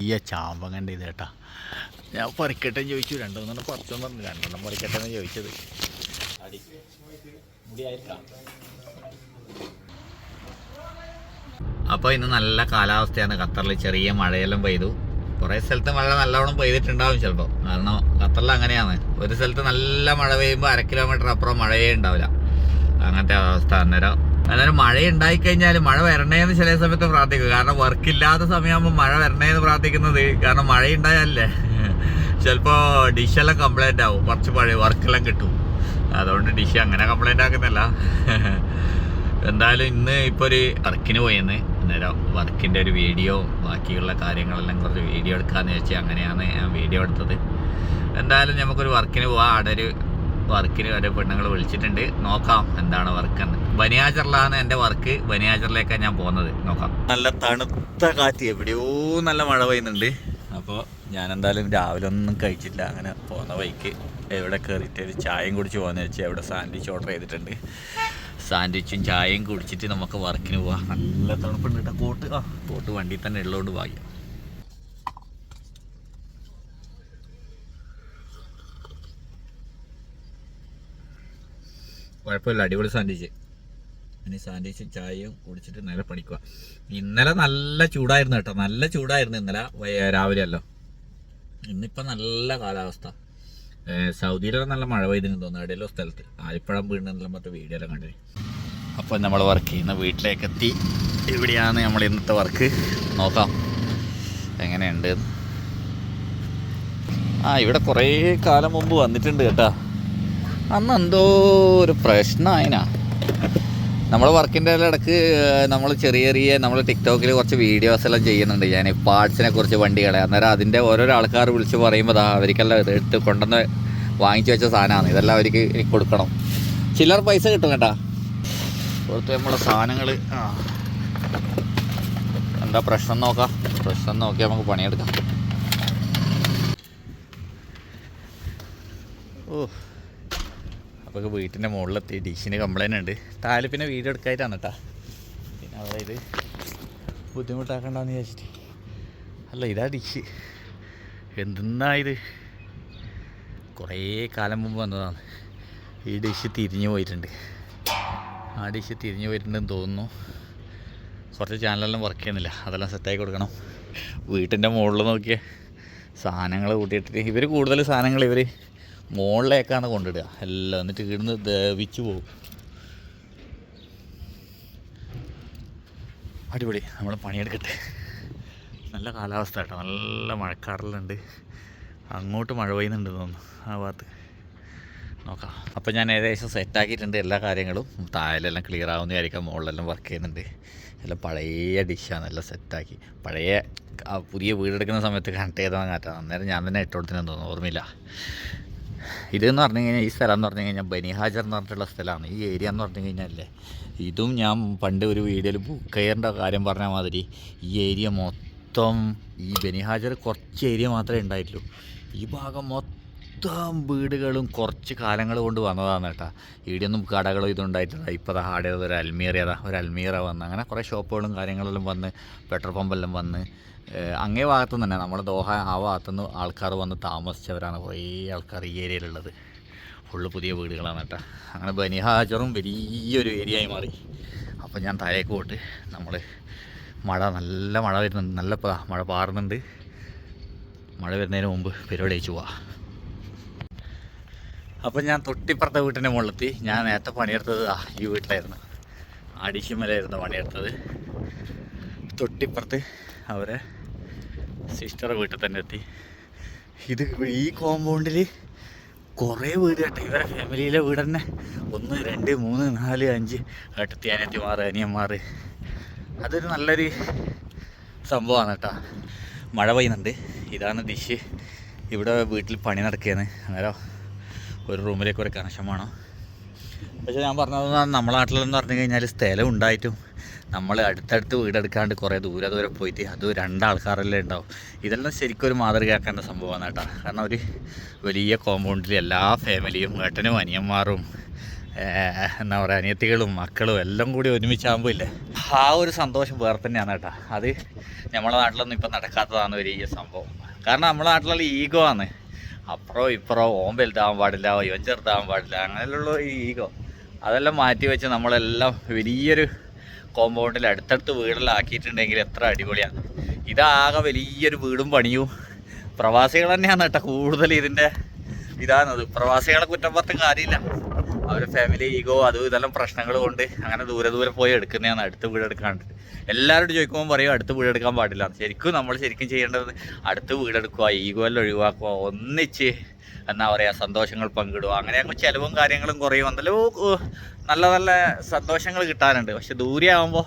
ഈ ചാമ്പം കണ്ട് ഇത് കേട്ടാ. ഞാൻ പറിക്കട്ടെ ചോദിച്ചു. രണ്ടു മൂന്നെണ്ണം പറിച്ചോന്ന് പറഞ്ഞു. രണ്ടെണ്ണം പറിക്കട്ടെ എന്ന് ചോദിച്ചത്. അപ്പോൾ ഇന്ന് നല്ല കാലാവസ്ഥയാണ്. ഖത്തറിൽ ചെറിയ മഴയെല്ലാം പെയ്തു. കുറേ സ്ഥലത്ത് മഴ നല്ലവണ്ണം പെയ്തിട്ടുണ്ടാവും ചിലപ്പോൾ കാരണം ഖത്തറിൽ അങ്ങനെയാണ്. ഒരു സ്ഥലത്ത് നല്ല മഴ പെയ്യുമ്പോൾ അര കിലോമീറ്റർ അപ്പുറം മഴയേ ഉണ്ടാവില്ല. അങ്ങനത്തെ അവസ്ഥ. അന്നേരം അന്നേരം മഴ ഉണ്ടായി കഴിഞ്ഞാൽ മഴ വരണേന്ന് ചില സമയത്ത് പ്രാർത്ഥിക്കും. കാരണം വർക്ക് ഇല്ലാത്ത സമയമാകുമ്പോൾ മഴ വരണേന്ന് പ്രാർത്ഥിക്കുന്നത് കാരണം മഴ ഉണ്ടായാലേ ചിലപ്പോൾ ഡിഷെല്ലാം കംപ്ലൈന്റ് ആവും. കുറച്ച് മഴ വർക്കെല്ലാം കിട്ടും. അതുകൊണ്ട് ഡിഷ് അങ്ങനെ കംപ്ലൈന്റ് ആക്കുന്നില്ല. എന്തായാലും ഇന്ന് ഇപ്പോൾ ഒരു വർക്കിന് പോയെന്ന്. അന്നേരം വർക്കിന്റെ ഒരു വീഡിയോ ബാക്കിയുള്ള കാര്യങ്ങളെല്ലാം കുറച്ച് വീഡിയോ എടുക്കാമെന്ന് വെച്ചാൽ അങ്ങനെയാണ് ഞാൻ വീഡിയോ എടുത്തത്. എന്തായാലും നമുക്കൊരു വർക്കിന് പോവാം. അവിടെ ഒരു വർക്കിന് വരെ പെണ്ണുങ്ങൾ വിളിച്ചിട്ടുണ്ട്. നോക്കാം എന്താണ് വർക്ക് എന്ന് ബനിയാചറിലാണ് എന്റെ വർക്ക്. ബനിയാചറിലേക്കാണ് ഞാൻ പോകുന്നത്. നോക്കാം. നല്ല തണുത്ത കാറ്റ്. എവിടെയോ നല്ല മഴ പെയ്യുന്നുണ്ട്. അപ്പോൾ ഞാൻ എന്തായാലും രാവിലെ ഒന്നും കഴിച്ചില്ല അങ്ങനെ പോകുന്ന വഴിക്ക് എവിടെ കയറിയിട്ട് ഒരു ചായയും കുടിച്ച് പോകുന്ന വെച്ചാൽ എവിടെ സാൻഡ്വിച്ച് ഓർഡർ ചെയ്തിട്ടുണ്ട്. സാൻഡ്വിച്ചും ചായയും കുടിച്ചിട്ട് നമുക്ക് വർക്കിന് പോവാം. നല്ല തണുപ്പുണ്ട് കേട്ടോ. കോട്ട് ആ കോട്ട് വണ്ടി തന്നെ ഉള്ളതുകൊണ്ട് ഭാഗ്യം കുഴപ്പമില്ല അടിപൊളി സാൻഡ്വിച്ച്. ഇനി സാൻഡ്വിച്ചും ചായയും കുടിച്ചിട്ട് നേരെ പണിക്കുക ഇന്നലെ നല്ല ചൂടായിരുന്നു കേട്ടോ നല്ല ചൂടായിരുന്നു ഇന്നലെ രാവിലെ അല്ലോ ഇന്നിപ്പോൾ നല്ല കാലാവസ്ഥ. സൗദിയിലൊക്കെ നല്ല മഴ പെയ്തിന് തോന്നുന്നു എവിടെയല്ലോ സ്ഥലത്ത്. ആലിപ്പഴം വീണെന്നെല്ലാം പറഞ്ഞ വീഡിയോ എല്ലാം കണ്ടു അപ്പോൾ നമ്മൾ വർക്ക് ചെയ്യുന്ന വീട്ടിലേക്ക് എത്തി ഇവിടെയാണ് നമ്മൾ ഇന്നത്തെ വർക്ക് നോക്കാം എങ്ങനെയുണ്ട്. ആ ഇവിടെ കുറേ കാലം മുമ്പ് വന്നിട്ടുണ്ട് കേട്ടാ. അന്ന് എന്തോ ഒരു പ്രശ്നമായിനാ നമ്മൾ വർക്കിന്റെ ഇടയ്ക്ക് നമ്മൾ ചെറിയ ചെറിയ നമ്മൾ ടിക്ടോക്കിൽ കുറച്ച് വീഡിയോസ് എല്ലാം ചെയ്യുന്നുണ്ട്. ഞാൻ പാർട്സിനെ കുറിച്ച് വണ്ടികളെ അന്നേരം അതിന്റെ ഓരോരോ ആൾക്കാർ വിളിച്ച് പറയുമ്പോൾ അതാ അവർക്കെല്ലാം എടുത്ത് കൊണ്ടുവന്ന് വാങ്ങിച്ചു വെച്ച സാധനമാണ് ഇതെല്ലാം അവർക്ക് കൊടുക്കണം. ചിലർ പൈസ കിട്ടും കേട്ടാ. പുറത്ത് നമ്മളെ സാധനങ്ങൾ എന്താ പ്രശ്നം നോക്കാം? പ്രശ്നം നോക്കി നമുക്ക് പണിയെടുക്കാം. ഓ. അപ്പോൾ വീട്ടിന്റെ മുകളിലെത്തി. ഡിഷിന് കംപ്ലൈന്റ് ഉണ്ട്. താൽ പിന്നെ വീഡിയോ എടുക്കായിട്ടാണ് കേട്ടോ പിന്നെ ഇത് ബുദ്ധിമുട്ടാക്കണ്ടെന്ന് വിചാരിച്ചിട്ട്. അല്ല ഇതാ ഡിഷ് എന്തെന്നാ ഇത്? കുറേ കാലം മുമ്പ് വന്നതാണ്. ഈ ഡിഷ് തിരിഞ്ഞു പോയിട്ടുണ്ട്. ആ ഡിഷ് തിരിഞ്ഞു പോയിട്ടുണ്ടെന്ന് തോന്നുന്നു. കുറച്ച് ചാനലെല്ലാം വർക്ക് ചെയ്യുന്നില്ല. അതെല്ലാം സെറ്റാക്കി കൊടുക്കണം. വീട്ടിന്റെ മുകളിൽ നോക്കിയ. സാധനങ്ങൾ കൂട്ടിയിട്ടിട്ട്. ഇവർ കൂടുതൽ സാധനങ്ങൾ ഇവർ മുകളിലേക്കാണ് കൊണ്ടിടുക. എല്ലാം എന്നിട്ട് കിടന്ന് ദ്രവിച്ചു പോകും. അടിപൊളി. നമ്മൾ പണിയെടുക്കട്ടെ. നല്ല കാലാവസ്ഥ കേട്ടോ. നല്ല മഴക്കാറിലുണ്ട്. അങ്ങോട്ട് മഴ പെയ്യുന്നുണ്ട് തോന്നുന്നു ആ ഭാഗത്ത്. നോക്കാം. അപ്പോൾ ഞാൻ ഏകദേശം സെറ്റാക്കിയിട്ടുണ്ട് എല്ലാ കാര്യങ്ങളും. താഴെല്ലാം ക്ലിയർ ആവുന്നതായിരിക്കാം മുകളിലെല്ലാം വർക്ക് ചെയ്യുന്നുണ്ട്. എല്ലാം പഴയ ഡിഷാണ് എല്ലാം സെറ്റാക്കി പഴയ പുതിയ വീടെടുക്കുന്ന സമയത്ത് കണക്ട് ചെയ്താൽ കാറ്റാണ് അന്നേരം ഞാൻ തന്നെ ഇട്ട് തോന്നുന്നു. ഓർമ്മയില്ല. ഇതെന്ന് പറഞ്ഞു കഴിഞ്ഞാൽ ഈ സ്ഥലം എന്ന് പറഞ്ഞു കഴിഞ്ഞാൽ ബനിഹാജർ എന്ന് പറഞ്ഞിട്ടുള്ള സ്ഥലമാണ്. ഈ ഏരിയ എന്ന് പറഞ്ഞു കഴിഞ്ഞാലേ ഇതും ഞാൻ പണ്ട് ഒരു വീഡിയോയിൽ ബുക്ക് ചെയ്യേണ്ട കാര്യം പറഞ്ഞ മാതിരി ഈ ഏരിയ മൊത്തം ഈ ബനിഹാജർ കുറച്ച് ഏരിയ മാത്രമേ ഉണ്ടായിട്ടുള്ളൂ. ഈ ഭാഗം മൊത്തം വീടുകളും കുറച്ച് കാലങ്ങൾ കൊണ്ട് വന്നതാണ് കേട്ടാ. ഇവിടെയൊന്നും കടകളോ ഇതും ഉണ്ടായിട്ടില്ല. ഇപ്പോൾ അതാ ആടെ ഒരു അൽമീറ ഒരു അൽമീറ വന്ന് അങ്ങനെ കുറേ ഷോപ്പുകളും കാര്യങ്ങളെല്ലാം വന്ന് പെട്രോൾ പമ്പെല്ലാം വന്ന് അങ്ങേ ഭാഗത്തു തന്നെ നമ്മുടെ ദോഹ ആ ഭാഗത്തുനിന്ന് ആൾക്കാർ വന്ന് താമസിച്ചവരാണ് കുറേ ആൾക്കാർ ഈ ഏരിയയിലുള്ളത്. ഫുള്ള് പുതിയ വീടുകളാണ് കേട്ടോ. അങ്ങനെ ബനിഹാജറും വലിയൊരു ഏരിയ ആയി മാറി. അപ്പോൾ ഞാൻ താഴേക്ക് പോട്ട് നമ്മൾ മഴ നല്ല മഴ വരുന്നുണ്ട് നല്ല മഴ പാറുന്നുണ്ട്. മഴ വരുന്നതിന് മുമ്പ് പരിപാടി അയച്ചു പോവാം. അപ്പം ഞാൻ തൊട്ടിപ്പുറത്തെ വീട്ടിന്റെ മുകളിലെത്തി. ഞാൻ നേരത്തെ പണിയെടുത്തത് ഈ വീട്ടിലായിരുന്നു. അടിശുമലായിരുന്നു പണിയെടുത്തത്. തൊട്ടിപ്പുറത്ത് അവരെ സിസ്റ്ററെ വീട്ടിൽ തന്നെ എത്തി. ഇത് ഈ കോമ്പൗണ്ടിൽ കുറേ വീട് കേട്ടോ. ഇവരെ ഫാമിലിയിലെ വീട് തന്നെ. ഒന്ന് രണ്ട് മൂന്ന് നാല് അഞ്ച്. ഏട്ടത്തി അനിയത്തിമാർ അനിയന്മാർ അതൊരു നല്ലൊരു സംഭവമാണ് കേട്ടോ. മഴ പെയ്യുന്നുണ്ട്. ഇതാണ് ഡിഷ് ഇവിടെ വീട്ടിൽ പണി നടക്കുകയാണ്. അന്നേരം ഒരു റൂമിലേക്ക് ഒരു കണക്ഷൻ വേണം. പക്ഷേ ഞാൻ പറഞ്ഞതെന്ന് നമ്മളെ നാട്ടിലെന്ന് പറഞ്ഞു കഴിഞ്ഞാൽ സ്ഥലം ഉണ്ടായിട്ടും നമ്മൾ അടുത്തടുത്ത് വീടെടുക്കാണ്ട് കുറേ ദൂരെ ദൂരെ പോയിട്ട് അത് രണ്ടാൾക്കാരല്ലേ ഉണ്ടാവും. ഇതെല്ലാം ശരിക്കും ഒരു മാതൃകയാക്കേണ്ട സംഭവമാണ് കേട്ടോ. കാരണം ഒരു വലിയ കോമ്പൗണ്ടിൽ എല്ലാ ഫാമിലിയും ഏട്ടനും അനിയന്മാരും എന്താ പറയുക അനിയത്തികളും മക്കളും എല്ലാം കൂടി ഒരുമിച്ചാകുമ്പോൾ ഇല്ലേ? ആ ഒരു സന്തോഷം വേറെ തന്നെയാണ് കേട്ടോ. അത് നമ്മളെ നാട്ടിലൊന്നും ഇപ്പം നടക്കാത്തതാണ് ഒരു ഈ സംഭവം. കാരണം നമ്മളെ നാട്ടിലുള്ള ഈഗോ ആണ്. അപ്പുറം ഇപ്പുറം ഓം വലുതാവാൻ പാടില്ല യുവൻ ചെറുതാവാൻ പാടില്ല അങ്ങനെയുള്ള ഈഗോ. അതെല്ലാം മാറ്റി വെച്ച് നമ്മളെല്ലാം വലിയൊരു കോമ്പൗണ്ടിൽ അടുത്തടുത്ത് വീടെല്ലാം ആക്കിയിട്ടുണ്ടെങ്കിൽ എത്ര അടിപൊളിയാണ് ഇതാകെ വലിയൊരു വീടും പണിയും. പ്രവാസികൾ തന്നെയാണ് കേട്ടോ കൂടുതൽ ഇതിന്റെ ഇതാണത് പ്രവാസികളെ കുറ്റം പറഞ്ഞ കാര്യമില്ല. അവരുടെ ഫാമിലി ഈഗോ അതും ഇതെല്ലാം പ്രശ്നങ്ങൾ കൊണ്ട് അങ്ങനെ ദൂരെ ദൂരെ പോയി എടുക്കുന്നതാണ്. അടുത്ത് വീടെടുക്കാണ്ട് എല്ലാവരോടും ചോദിക്കുമ്പോൾ പറയും അടുത്ത് വീടെടുക്കാൻ പാടില്ല. ശരിക്കും നമ്മൾ ശരിക്കും ചെയ്യേണ്ടത് അടുത്ത് വീടെടുക്കുക ഈഗോ എല്ലാം ഒഴിവാക്കുക ഒന്നിച്ച് എന്നാ പറയുക സന്തോഷങ്ങൾ പങ്കിടുക. അങ്ങനെ ഞങ്ങൾ ചിലവും കാര്യങ്ങളും കുറയും. എന്തെല്ലോ നല്ല നല്ല സന്തോഷങ്ങൾ കിട്ടാനുണ്ട്. പക്ഷെ ദൂരെ ആകുമ്പോൾ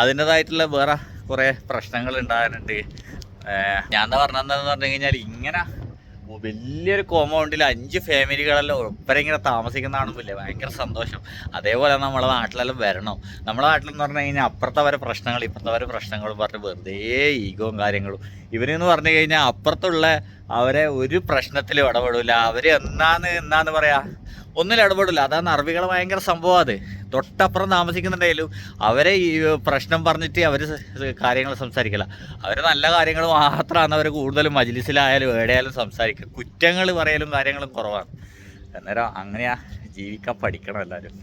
അതിന്റെതായിട്ടുള്ള വേറെ കുറേ പ്രശ്നങ്ങൾ ഉണ്ടാകാനുണ്ട്. ഞാൻ എന്താ പറഞ്ഞതെന്ന് പറഞ്ഞു കഴിഞ്ഞാൽ ഇങ്ങനെ വലിയൊരു കോമ്പൗണ്ടിൽ അഞ്ച് ഫാമിലികളെല്ലാം ഒപ്പരം ഇങ്ങനെ താമസിക്കുന്നതാണെന്നില്ലേ? ഭയങ്കര സന്തോഷം. അതേപോലെ നമ്മളെ നാട്ടിലെല്ലാം വരണം. നമ്മളെ നാട്ടിലെന്ന് പറഞ്ഞു കഴിഞ്ഞാൽ അപ്പുറത്തെ വരെ പ്രശ്നങ്ങൾ ഇപ്പുറത്തെ വരെ പ്രശ്നങ്ങളും പറഞ്ഞ് വെറുതെ ഈഗോ കാര്യങ്ങളും. ഇവരെന്ന് പറഞ്ഞു കഴിഞ്ഞാൽ അപ്പുറത്തുള്ള അവരെ ഒരു പ്രശ്നത്തിലും ഇടപെടില്ല അവർ എന്നാന്ന് എന്നാന്ന് പറയാ? ഒന്നിലും ഇടപെടില്ല. അതാണ് അറബികൾ ഭയങ്കര സംഭവം അത്. തൊട്ടപ്പുറം താമസിക്കുന്നുണ്ടെങ്കിലും അവരെ ഈ പ്രശ്നം പറഞ്ഞിട്ട് അവർ കാര്യങ്ങൾ സംസാരിക്കില്ല അവർ നല്ല കാര്യങ്ങൾ മാത്രമാണ് അവർ കൂടുതലും മജ്ലിസിലായാലും എവിടെയായാലും സംസാരിക്കുക കുറ്റങ്ങൾ പറയലും കാര്യങ്ങളും കുറവാണ്. അന്നേരം അങ്ങനെയാ ജീവിക്കാൻ പഠിക്കണം എല്ലാവരും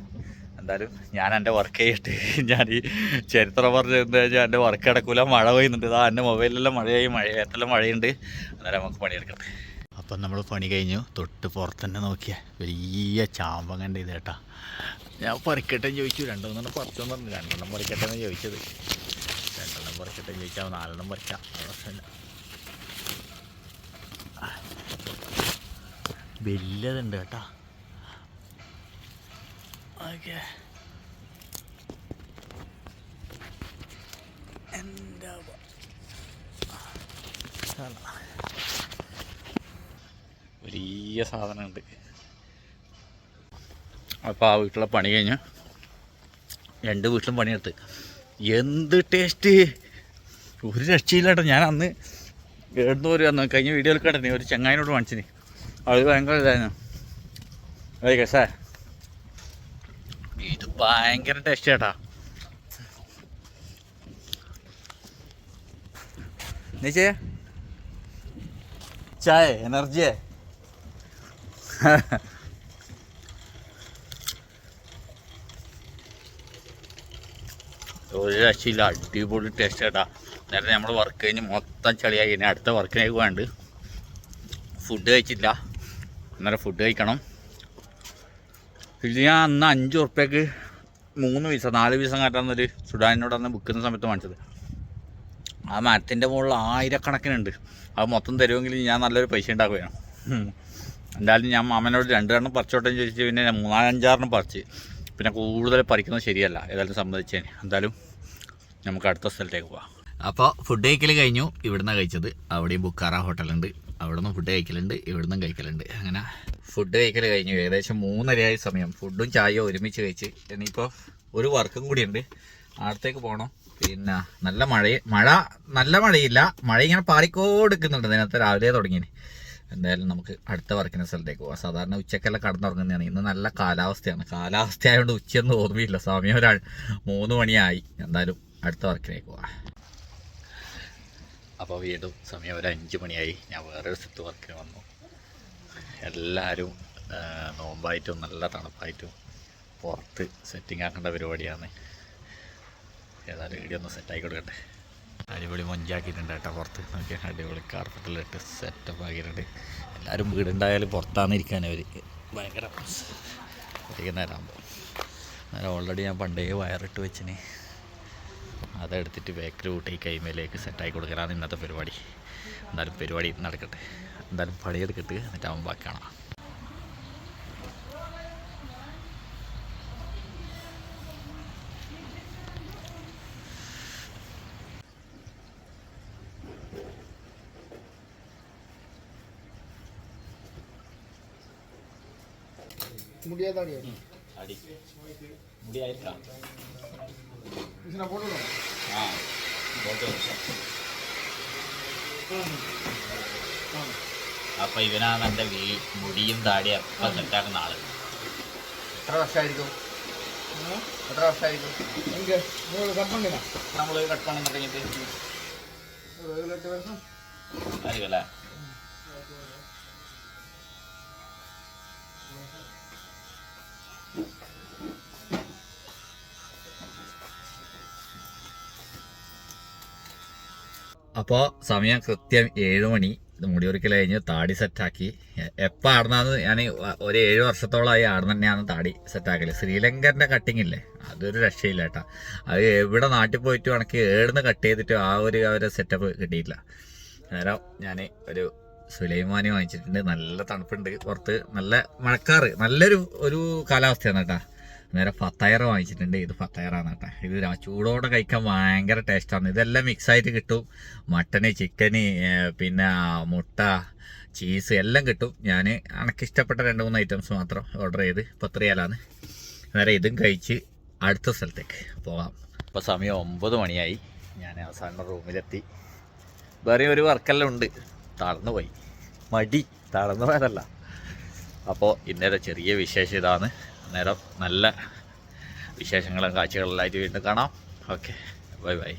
എന്തായാലും ഞാൻ എന്റെ വർക്ക് ചെയ്തിട്ട് ഞാൻ ഈ ചരിത്രം പറഞ്ഞു എന്താ വെച്ചാൽ എന്റെ വർക്ക് കിടക്കൂല മഴ പെയ്യുന്നുണ്ട്. ഇതാ എന്റെ മൊബൈലിലെല്ലാം മഴയായി. മഴയത്തെല്ലാം മഴയുണ്ട്. അന്നേരം നമുക്ക് പണിയെടുക്കട്ടെ അപ്പം നമ്മൾ പണി കഴിഞ്ഞു. തൊട്ട് പുറത്ത് തന്നെ നോക്കിയ. വലിയ ചാമ്പങ്ങന്റെ ഇത് കേട്ടാ. ഞാൻ പറിക്കട്ടെ ചോദിച്ചു. രണ്ടെണ്ണം പറിച്ചെന്ന് പറഞ്ഞു. രണ്ടെണ്ണം പറിക്കട്ടെ എന്ന് ചോദിച്ചത്. രണ്ടെണ്ണം പറിക്കട്ടെ ചോദിച്ചാൽ നാലെണ്ണം പറിക്കാം. പ്രശ്നമില്ല. വലിയതുണ്ട് കേട്ടാ. ഓക്കെ. എന്റെ വലിയ സാധനമുണ്ട്. അപ്പോൾ ആ വീട്ടിലെ പണി കഴിഞ്ഞ രണ്ട് വീട്ടിലും പണിയെടുത്ത്. എന്ത് ടേസ്റ്റ് ഒരു രക്ഷയില്ലാട്ടോ. ഞാൻ അന്ന് എഴുന്നൂറ് അന്ന് കഴിഞ്ഞ വീഡിയോയിൽ കണ്ടിരുന്നു. ഒരു ചങ്ങായിനോട് കാണിച്ചിന്. അത് ഭയങ്കര ഇതായിരുന്നു. അതെ സാർ ഇത് ഭയങ്കര ടേസ്റ്റ് ചേട്ടാ നീച്ചേ ചായ എനർജിയേ ഒരു രക്ഷയില്ല അടിപൊളി ടേസ്റ്റ് കേട്ടാ നേരത്തെ നമ്മൾ വർക്ക് കഴിഞ്ഞ് മൊത്തം ചളിയായി. ഇനി അടുത്ത വർക്കിനേക്ക് വേണ്ട ഫുഡ് കഴിച്ചില്ല. അന്നേരം ഫുഡ് കഴിക്കണം. ഇത് ഞാൻ അന്ന് അഞ്ച് ഉറുപ്പ്യക്ക് മൂന്ന് പീസ നാല് പീസ കാട്ടാന്നൊരു സുഡാനിനോട് അന്ന് വിൽക്കുന്ന സമയത്ത് വാങ്ങിച്ചത്. ആ മരത്തിന്റെ മുകളിൽ ആയിരക്കണക്കിനുണ്ട് അത് മൊത്തം തരുമെങ്കിൽ ഞാൻ നല്ലൊരു പൈസ ഉണ്ടാക്കുകയാണ്. എന്തായാലും ഞാൻ മാമനോട് രണ്ടെണ്ണം പറിച്ചോട്ടെ ചോദിച്ചു പിന്നെ മൂന്നാലഞ്ചാറെണ്ണം പറിച്ച്. പിന്നെ കൂടുതൽ പറിക്കുന്നത് ശരിയല്ല. ഏതായാലും സമ്മതിച്ചേനെ എന്തായാലും നമുക്ക് അടുത്ത സ്ഥലത്തേക്ക് പോവാം. അപ്പോൾ ഫുഡ് കഴിക്കൽ കഴിഞ്ഞു. ഇവിടുന്ന് കഴിച്ചത്. അവിടെയും ബുക്കാറ ഹോട്ടലുണ്ട്. അവിടെ നിന്ന് ഫുഡ് കഴിക്കലുണ്ട്. ഇവിടുന്നും കഴിക്കലുണ്ട്. അങ്ങനെ ഫുഡ് കഴിക്കൽ കഴിഞ്ഞു. ഏകദേശം മൂന്നരയായ സമയം. ഫുഡും ചായയും ഒരുമിച്ച് കഴിച്ച്. ഇനിയിപ്പോൾ ഒരു വർക്കും കൂടിയുണ്ട് അടുത്തേക്ക് പോകണം പിന്നെ നല്ല മഴ മഴ നല്ല മഴയില്ല. മഴ ഇങ്ങനെ പാറിക്കോടുക്കുന്നുണ്ട്. ഇതിനകത്ത് രാവിലെ തുടങ്ങിയത് എന്തായാലും നമുക്ക് അടുത്ത വർക്കിന്റെ സ്ഥലത്തേക്ക് പോകാം സാധാരണ ഉച്ചക്കെല്ലാം കടന്നുറങ്ങുന്നതാണ്. ഇന്ന് നല്ല കാലാവസ്ഥയാണ്. കാലാവസ്ഥ ആയതുകൊണ്ട് ഉച്ചയൊന്നും ഓർമ്മയില്ല. സമയം ഒരാൾ മൂന്ന് മണിയായി. എന്തായാലും അടുത്ത വർക്കിനേക്ക് പോവാം. അപ്പോൾ വീണ്ടും സമയം ഒരു അഞ്ച് മണിയായി. ഞാൻ വേറൊരു സ്ഥലത്ത് വർക്കിന് വന്നു. എല്ലാവരും നോമ്പായിട്ടും നല്ല തണുപ്പായിട്ടും പുറത്ത് സെറ്റിംഗ് ആക്കേണ്ട പരിപാടിയാണ്. ഏതായാലും വീഡിയോ ഒന്ന് സെറ്റാക്കി കൊടുക്കട്ടെ. അടിപൊളി മൊഞ്ചാക്കിയിട്ടുണ്ട് കേട്ടോ പുറത്ത്. നോക്കിയാൽ അടിപൊളി കാർപ്പറ്റിലിട്ട് സെറ്റപ്പ് ആക്കിയിട്ടുണ്ട്. എല്ലാവരും വീടുണ്ടായാലും പുറത്താണ് ഇരിക്കാൻ അവർ ഭയങ്കര വൈകുന്നേരമാകുമ്പോൾ അന്നേരം ഓൾറെഡി ഞാൻ പണ്ടേ വയറിട്ട് വെച്ചിന്. അതെടുത്തിട്ട് ബേക്കറി കൂട്ടി കൈമേലേക്ക് സെറ്റാക്കി കൊടുക്കലാണ് ഇന്നത്തെ പരിപാടി. എന്തായാലും പരിപാടി നടക്കട്ടെ. എന്തായാലും പണിയെടുക്കട്ട്. എന്നിട്ട് അവൻ ബാക്കി കാണാം. முடியாதாடியா അടി മുടിയായിരിക്കാം இது நான் போட்டுவிடுவேன் ആ ഫോട്ടോ അപ്പൊ ഇവനാണ് എൻ്റെ വീ മുടിയും താടിയും ഒക്കെ സെറ്റാക്കുന്ന ആള് എത്ര വർഷമായിരിക്കും എത്ര വർഷമായിരിക്കും എങ്കിൽ നിങ്ങൾ കപ്പണ്ടിനാ നമ്മൾ കട്ട് പണി തുടങ്ങിയിട്ട് ഒരു ഏഴ് എട്ട് വർഷം ആയിരിക്കും അല്ലേ അപ്പോൾ സമയം കൃത്യം ഏഴ് മണി. മുടി ഒരിക്കൽ കഴിഞ്ഞ് താടി സെറ്റാക്കി. എപ്പോൾ ആടുന്നാന്ന് ഞാൻ ഒരു ഏഴ് വർഷത്തോളമായി ആടുന്ന തന്നെയാണ് താടി സെറ്റാക്കൽ. ശ്രീലങ്കന്റെ കട്ടിങ് ഇല്ലേ? അതൊരു രക്ഷയില്ല കേട്ടാ. അത് എവിടെ നാട്ടിൽ പോയിട്ട് വേണമെങ്കിൽ ഏടുന്ന് കട്ട് ചെയ്തിട്ട് ആ ഒരു ഒരു സെറ്റപ്പ് കിട്ടിയില്ല നേരം ഞാൻ ഒരു സുലൈമാനി വാങ്ങിച്ചിട്ടുണ്ട്. നല്ല തണുപ്പുണ്ട്. പുറത്ത് നല്ല മഴക്കാറ്. നല്ലൊരു ഒരു കാലാവസ്ഥയാണ് കേട്ടാ. നേരെ ഫത്തയർ വാങ്ങിച്ചിട്ടുണ്ട്. ഇത് ഫത്തയറാണ് കേട്ടോ. ഇത് ചൂടോടെ കഴിക്കാൻ ഭയങ്കര ടേസ്റ്റാണ് ഇതെല്ലാം മിക്സ് ആയിട്ട് കിട്ടും. മട്ടന് ചിക്കന് പിന്നെ മുട്ട ചീസ് എല്ലാം കിട്ടും. ഞാൻ ഇഷ്ടപ്പെട്ട രണ്ട് മൂന്ന് ഐറ്റംസ് മാത്രം ഓർഡർ ചെയ്ത് പത്രിയാലാണ് നേരെ ഇതും കഴിച്ച് അടുത്ത സ്ഥലത്തേക്ക് പോകാം ഇപ്പോൾ സമയം ഒമ്പത് മണിയായി. ഞാൻ അവസാന റൂമിലെത്തി. വേറെ ഒരു വർക്കെല്ലാം ഉണ്ട്. തളർന്നു പോയി. മടി. തളർന്നു പോയതല്ല. അപ്പോൾ ഇന്നലെ ചെറിയ വിശേഷം ഇതാണ്. അന്നേരം നല്ല വിശേഷങ്ങളും കാഴ്ചകളെല്ലാം ആയിട്ട് വീണ്ടും കാണാം. Okay bye bye